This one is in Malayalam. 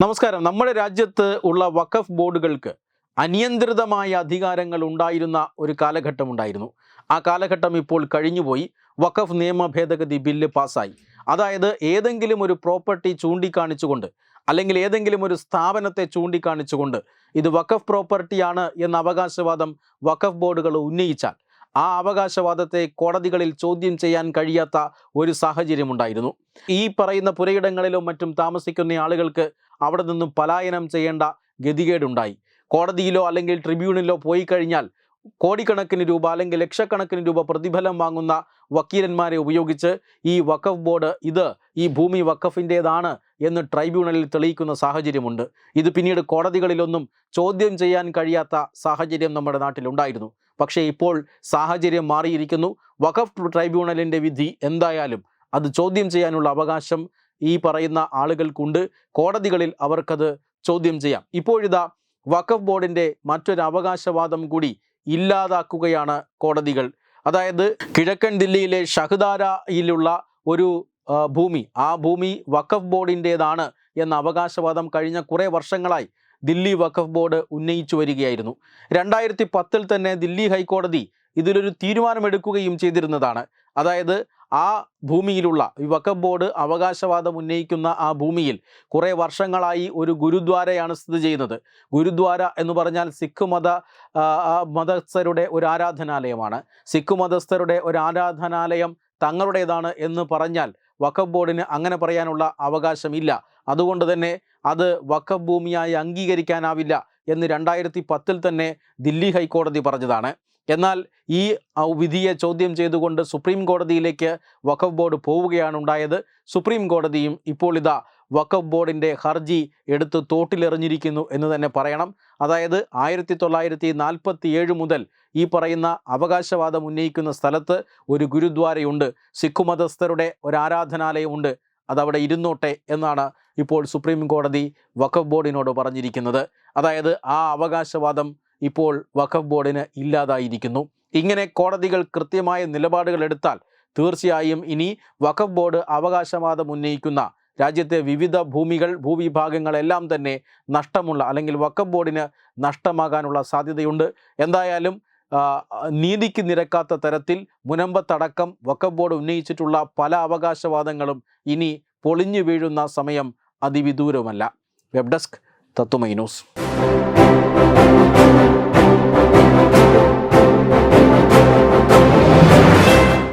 നമസ്കാരം. നമ്മുടെ രാജ്യത്ത് ഉള്ള വഖഫ് ബോർഡുകൾക്ക് അനിയന്ത്രിതമായ അധികാരങ്ങൾ ഉണ്ടായിരുന്ന ഒരു കാലഘട്ടം ഉണ്ടായിരുന്നു. ആ കാലഘട്ടം ഇപ്പോൾ കഴിഞ്ഞുപോയി. വഖഫ് നിയമ ഭേദഗതി ബില്ല് പാസ്സായി. അതായത് ഏതെങ്കിലും ഒരു പ്രോപ്പർട്ടി ചൂണ്ടിക്കാണിച്ചുകൊണ്ട് അല്ലെങ്കിൽ ഏതെങ്കിലും ഒരു സ്ഥാപനത്തെ ചൂണ്ടിക്കാണിച്ചുകൊണ്ട് ഇത് വഖഫ് പ്രോപ്പർട്ടിയാണ് എന്ന അവകാശവാദം വഖഫ് ബോർഡുകൾ ഉന്നയിച്ചാൽ ആ അവകാശവാദത്തെ കോടതികളിൽ ചോദ്യം ചെയ്യാൻ കഴിയാത്ത ഒരു സാഹചര്യമുണ്ടായിരുന്നു. ഈ പറയുന്ന പുരയിടങ്ങളിലും മറ്റും താമസിക്കുന്ന ആളുകൾക്ക് അവിടെ നിന്നും പലായനം ചെയ്യേണ്ട ഗതികേടുണ്ടായി. കോടതിയിലോ അല്ലെങ്കിൽ ട്രിബ്യൂണലിലോ പോയി കഴിഞ്ഞാൽ കോടിക്കണക്കിന് രൂപ അല്ലെങ്കിൽ ലക്ഷക്കണക്കിന് രൂപ പ്രതിഫലം വാങ്ങുന്ന വക്കീലന്മാരെ ഉപയോഗിച്ച് ഈ വഖഫ് ബോർഡ് ഇത് ഈ ഭൂമി വഖഫിന്റേതാണ് എന്ന് ട്രൈബ്യൂണലിൽ തെളിയിക്കുന്ന സാഹചര്യമുണ്ട്. ഇത് പിന്നീട് കോടതികളിലൊന്നും ചോദ്യം ചെയ്യാൻ കഴിയാത്ത സാഹചര്യം നമ്മുടെ നാട്ടിലുണ്ടായിരുന്നു. പക്ഷേ ഇപ്പോൾ സാഹചര്യം മാറിയിരിക്കുന്നു. വഖഫ് ട്രൈബ്യൂണലിന്റെ വിധി എന്തായാലും അത് ചോദ്യം ചെയ്യാനുള്ള അവകാശം ഈ പറയുന്ന ആളുകൾക്കുണ്ട്. കോടതികളിൽ അവർക്കത് ചോദ്യം ചെയ്യാം. ഇപ്പോഴിതാ വഖഫ് ബോർഡിന്റെ മറ്റൊരു അവകാശവാദം കൂടി ഇല്ലാതാക്കുകയാണ് കോടതികൾ. അതായത് കിഴക്കൻ ദില്ലിയിലെ ഷഹദാരയിലുള്ള ഒരു ഭൂമി ആ ഭൂമി വഖഫ് ബോർഡിന്റേതാണ് എന്ന അവകാശവാദം കഴിഞ്ഞ കുറേ വർഷങ്ങളായി ദില്ലി വഖഫ് ബോർഡ് ഉന്നയിച്ചു വരികയായിരുന്നു. രണ്ടായിരത്തി പത്തിൽ തന്നെ ദില്ലി ഹൈക്കോടതി ഇതിലൊരു തീരുമാനമെടുക്കുകയും ചെയ്തിരുന്നതാണ്. അതായത് ആ ഭൂമിയിലുള്ള ഈ വഖഫ് ബോർഡ് അവകാശവാദം ഉന്നയിക്കുന്ന ആ ഭൂമിയിൽ കുറേ വർഷങ്ങളായി ഒരു ഗുരുദ്വാരയാണ് സ്ഥിതി ചെയ്യുന്നത്. ഗുരുദ്വാര എന്ന് പറഞ്ഞാൽ സിഖ് മത മതസ്ഥരുടെ ഒരു ആരാധനാലയമാണ്. സിഖ് മതസ്ഥരുടെ ഒരു ആരാധനാലയം തങ്ങളുടേതാണ് എന്ന് പറഞ്ഞാൽ വഖഫ് ബോർഡിന് അങ്ങനെ പറയാനുള്ള അവകാശമില്ല. അതുകൊണ്ട് തന്നെ അത് വഖഫ് ഭൂമിയായി അംഗീകരിക്കാനാവില്ല എന്ന് രണ്ടായിരത്തി പത്തിൽ തന്നെ ദില്ലി ഹൈക്കോടതി പറഞ്ഞതാണ്. എന്നാൽ ഈ വിധിയെ ചോദ്യം ചെയ്തുകൊണ്ട് സുപ്രീം കോടതിയിലേക്ക് വഖഫ് ബോർഡ് പോവുകയാണ് ഉണ്ടായത്. സുപ്രീം കോടതിയും ഇപ്പോൾ ഇതാ വഖഫ് ബോർഡിന്റെ ഹർജി എടുത്ത് തോട്ടിലെറിഞ്ഞിരിക്കുന്നു എന്ന് തന്നെ പറയണം. അതായത് ആയിരത്തി തൊള്ളായിരത്തി നാൽപ്പത്തി ഏഴ് മുതൽ ഈ പറയുന്ന അവകാശവാദം ഉന്നയിക്കുന്ന സ്ഥലത്ത് ഒരു ഗുരുദ്വാരയുണ്ട്. സിഖ് മതസ്ഥരുടെ ഒരു ആരാധനാലയമുണ്ട് അതവിടെ ഇരുന്നോട്ടെ എന്നാണ് ഇപ്പോൾ സുപ്രീം കോടതി വഖഫ് ബോർഡിനോട് പറഞ്ഞിരിക്കുന്നത്. അതായത് ആ അവകാശവാദം ഇപ്പോൾ വഖഫ് ബോർഡിന് ഇല്ലാതായിരിക്കുന്നു. ഇങ്ങനെ കോടതികൾ കൃത്യമായ നിലപാടുകൾ എടുത്താൽ തീർച്ചയായും ഇനി വഖഫ് ബോർഡ് അവകാശവാദം ഉന്നയിക്കുന്ന രാജ്യത്തെ വിവിധ ഭൂമികൾ ഭൂവിഭാഗങ്ങളെല്ലാം തന്നെ നഷ്ടമുള്ള അല്ലെങ്കിൽ വഖഫ് ബോർഡിന് നഷ്ടമാകാനുള്ള സാധ്യതയുണ്ട്. എന്തായാലും നീതിക്ക് നിരക്കാത്ത തരത്തിൽ മുനമ്പത്തടക്കം വക്കം ബോർഡ് ഉന്നയിച്ചിട്ടുള്ള പല അവകാശവാദങ്ങളും ഇനി പൊളിഞ്ഞു വീഴുന്ന സമയം അതിവിദൂരമല്ല. വെബ് ഡെസ്ക് തത്തുമൈ ന്യൂസ്.